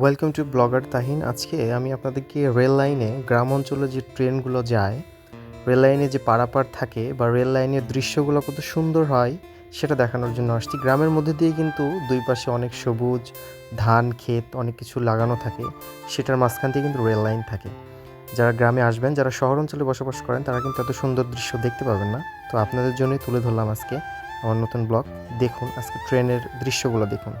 Welcome to blogger Tahin আজকে আমি আপনাদেরকে রেল লাইনে গ্রাম অঞ্চলে যে ট্রেনগুলো যায় রেল লাইনে যে পারাপার থাকে বা রেল লাইনের দৃশ্যগুলো কত সুন্দর হয়, সেটা দেখানোর জন্য আসছি। গ্রামের মধ্যে দিয়ে কিন্তু দুই পাশে অনেক সবুজ, ধান, ক্ষেত, অনেক কিছু লাগানো থাকে। সেটার মাঝখান দিয়ে কিন্তু রেল লাইন থাকে। যারা গ্রামে আসবেন, যারা শহর অঞ্চলে বসবাস করেন, তারা কিন্তু এত সুন্দর দৃশ্য দেখতে পাবেন না। তো আপনাদের জন্যই তুলে ধরলাম আজকে আমার নতুন ব্লগ দেখুন, আজকে ট্রেনের দৃশ্যগুলো দেখুন।